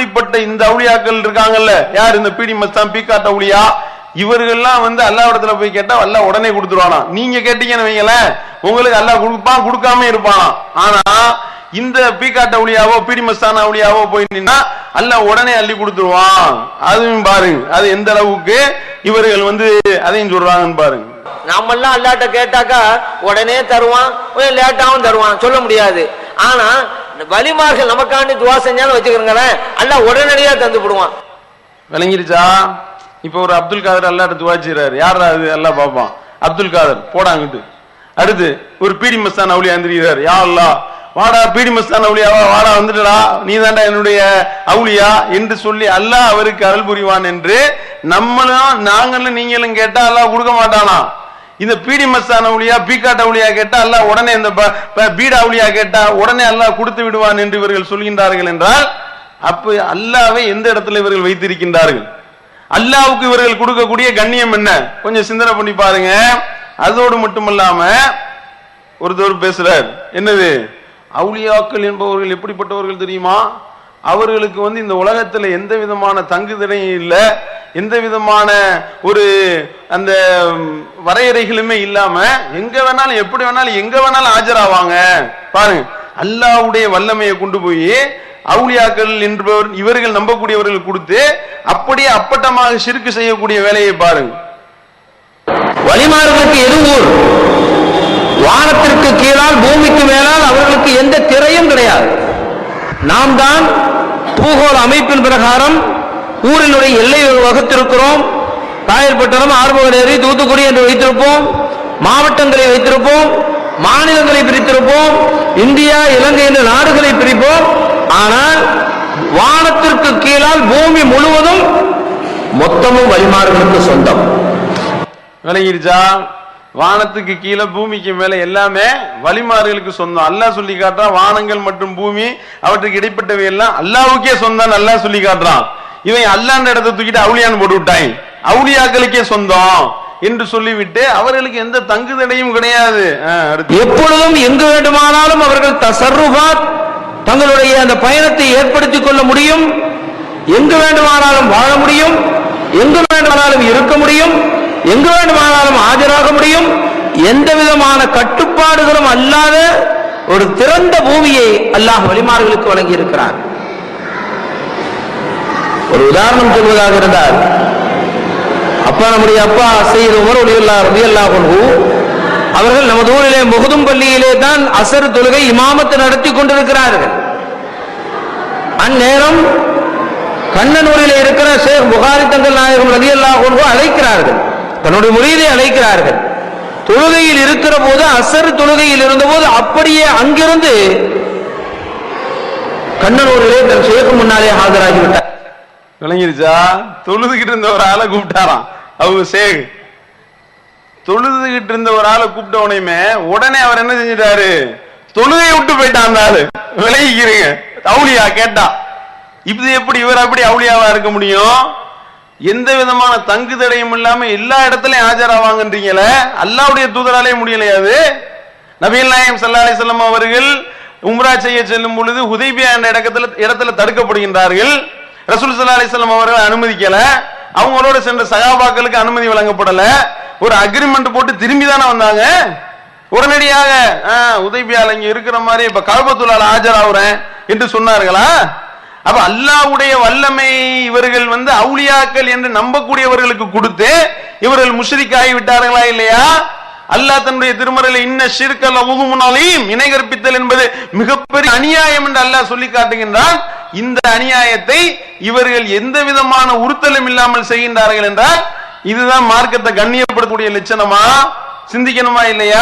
அப்படிப்பட்ட இந்த அவுளியாக்கள் இருக்காங்கல்ல? யார் இந்த பீடி மஸ்தான் பீக்காட்ட அவுளியா? இவர்கள்லாம் வந்து அல்லாஹ்விடத்துல போய் கேட்டா அல்லா உடனே கொடுத்துருவானா? நீங்க கேட்டீங்கன்னு வைங்களேன் உங்களுக்கு அல்லா கொடுப்பான் கொடுக்காம இருப்பான்? ஆனா இந்த பீக்காட்ட அவுளியாவோ பீடி மஸ்தான அவுளியாவோ போய் நின்னா உடனே அள்ளி கொடுத்துருவான். அதுவும் பாருங்க அது எந்த அளவுக்கு இவர்கள் வந்து அதையும் சொல்றாங்கன்னு பாருங்க. நாமெல்லாம் அல்லாட்ட கேட்டாக்கா உடனே தருவான் லேட்டாவும் தருவான் சொல்ல முடியாது. ஆனா வலிமார்கள் நமக்காண்டி துவா செஞ்சாலும் வச்சுக்கிறோங்களேன் அல்ல உடனடியா தந்து விடுவான். விளங்கிருச்சா இப்ப ஒரு அப்துல் காதர் எல்லாரும் துவா செய்யறாரு யாரா அது? எல்லாம் பார்ப்பான் அப்துல் காதர் போடாங்கிட்டு அடுத்து ஒரு பீடி மஸ்தான் அவுளியா எந்திரிக்கிறார் யா அல்லா வாடா பீடி மஸ்தான் அவுளியாவா வாடா வந்துட்டடா. நீ தாண்டா என்னுடைய அவுளியா என்று சொல்லி அல்லாஹ் அவருக்கு அருள் புரிவான் என்று நம்மளும் நாங்களும் நீங்களும் கேட்டா அல்லாஹ் கொடுக்க மாட்டானா? இந்த பீடி மஸ்தான் அவுளியா பீகாட் அவுளியா கேட்டா அல்லாஹ் உடனே இந்த ப- பீட அவுளியா கேட்டா உடனே அல்லாஹ் கொடுத்து விடுவான் என்று இவர்கள் சொல்கின்றார்கள் என்றால் அப்ப அல்லாவை எந்த இடத்துல இவர்கள் வைத்திருக்கின்றார்கள்? அல்லாவுக்கு இவர்கள் கொடுக்கக்கூடிய கண்ணியம் என்ன? கொஞ்சம் சிந்தனை பண்ணி பாருங்க. அதோடு மட்டுமல்லாம ஒருத்தர் பேசுறார் என்னது? அவுளியாக்கள் என்பவர்கள் எப்படிப்பட்டவர்கள் தெரியுமா? அவர்களுக்கு வந்து இந்த உலகத்துல எந்த விதமான தங்குதடையும் இல்லை. எந்த விதமான ஒரு அந்த வரையறைகளுமே இல்லாம எங்க வேணாலும் எப்படி வேணாலும் எங்க வேணாலும் ஆஜராவாங்க. பாருங்க அல்லாவுடைய வல்லமையை கொண்டு போய் அவுளியாக்கள் என்பவர் இவர்கள் நம்பக்கூடியவர்கள் கொடுத்து அப்படியே அப்பட்டமாக சிறுக்கு செய்யக்கூடிய வேலையை பாருங்க வழிமாறுகளுக்கு எது ஊர். வானத்திற்கு கீழால் பூமிக்கு மேலால் அவர்களுக்கு எந்த திரையும் கிடையாது. நாம் தான் பூகோள அமைப்பின் பிரகாரம் ஊரினுடைய எல்லை வகுத்திருக்கிறோம். காயல்பட்டணம் ஆறுமுகநேரி தூத்துக்குடி என்று வைத்திருப்போம். மாவட்டங்களை வைத்திருப்போம். மாநிலங்களை பிரித்திருப்போம். இந்தியா இலங்கை என்ற நாடுகளை பிரிப்போம். ஆனால் வானத்திற்கு கீழால் பூமி முழுவதும் மொத்தமும் வழிமாறுகளுக்கு சொந்தம். விளங்கிருச்சா வானத்துக்கு கீழே பூமிக்கு மேல எல்லாமே வழிமாறுகளுக்கு சொந்தம். அல்லாஹ் சொல்லி காட்டுறான் வானங்கள் மற்றும் பூமி அவற்றுக்கு இடைப்பட்டவை எல்லாம் அல்லாவுக்கே சொந்தம் நல்லா சொல்லி காட்டுறான். இவன் அல்லான்ற இடத்தை தூக்கிட்டு அவுளியான்னு போட்டு விட்டாய் அவுளியாக்களுக்கே சொந்தம் என்று சொல்லிவிட்டு அவர்களுக்கு எந்த தங்குதடையும் கிடையாது. எப்பொழுதும் எங்கு வேண்டுமானாலும் அவர்கள் தசர்ருபாத் தங்களுடைய அந்த பயணத்தை ஏற்படுத்திக் கொள்ள முடியும். எங்கு வேண்டுமானாலும் வாழ முடியும். எங்கு வேண்டுமானாலும் இருக்க முடியும். எங்கு வேண்டுமானாலும் ஆஜராக முடியும். எந்த விதமான கட்டுப்பாடுகளும் அல்லாத ஒரு திறந்த பூமியை அல்லாஹ் வழிமார்களுக்கு வழங்கி இருக்கிறார் ஒரு உதாரணம் சொல்வதாக இருந்தால் அப்பா நம்முடைய அப்பா செய்த உமர் ஒளியல்லா கொண்டு அவர்கள் நமது ஊரிலே முகதும் பள்ளியிலே தான் அசர் தொழுகை இமாமத்தை நடத்தி கொண்டிருக்கிறார்கள். அந்நேரம் கண்ணனூரிலே இருக்கிற ஷேக் புகாரி தங்கள் நாயகம் ரதியல்லா அழைக்கிறார்கள். தன்னுடைய முறையிலே அழைக்கிறார்கள். தொழுகையில் இருக்கிற போது அசர் தொழுகையில் இருந்தபோது அப்படியே அங்கிருந்து கண்ணனூரிலே தன் ஷேக்கு முன்னாலே ஆஜராகிவிட்டார். விளங்கிருச்சா? தொழுதுகிட்டு இருந்த ஒரு ஆளை கூப்பிட்டாராம். அவங்க சேக். தொழுதுகிட்டு இருந்த ஒரு ஆளை கூப்பிட்ட உடனே உடனே அவர் என்ன செஞ்சிட்டாரு? தொழுதையை விட்டு போயிட்டான் அந்த ஆளு. விலகிக்கிறீங்க அவுளியா கேட்டா. இது எப்படி இவர் அப்படி அவுளியாவா இருக்க முடியும்? எந்த விதமான தங்கு தடையும் இல்லாம எல்லா இடத்துலயும் ஆஜராவாங்கன்றீங்கள? அல்லாவுடைய தூதராலே முடியலையா அது? நபீல் நாயம் சல்லா அலிசல்லம் அவர்கள் உம்ரா செய்ய செல்லும் பொழுது ஹுதைபியா என்ற இடத்துல இடத்துல தடுக்கப்படுகின்றார்கள். ரசூல் சல்லா அலிஸ்லாம் அவர்கள் அனுமதிக்கல. அவங்களோட சென்ற சகாபாக்களுக்கு அனுமதி வழங்கப்படல. ஒரு அக்ரிமெண்ட் போட்டு திரும்பி தானே வந்தாங்க. உடனடியாக உதவியால் இங்க இருக்கிற மாதிரி இப்ப கல்பத்துள்ளால ஆஜராகிறேன் என்று சொன்னார்களா? அப்ப அல்லாஹ்வுடைய வல்லமை இவர்கள் வந்து அவுளியாக்கள் என்று நம்பக்கூடியவர்களுக்கு கொடுத்து இவர்கள் முஷரிக் விட்டார்களா இல்லையா? அல்லாஹ் தன்னுடைய திருமறையில் இன்ன ஷிர்கல் அவுகுமுனாலையும் இணை கற்பித்தல் என்பது மிகப்பெரிய அநியாயம் என்று அல்லாஹ் சொல்லி காட்டுகின்றான். இந்த அநியாயத்தை இவர்கள் எந்த விதமான உறுத்தலும் இல்லாமல் செய்கின்றார்கள் என்றால் இதுதான் மார்க்கத்தை கண்ணியப்படக்கூடிய லட்சணமா? சிந்திக்கணுமா இல்லையா?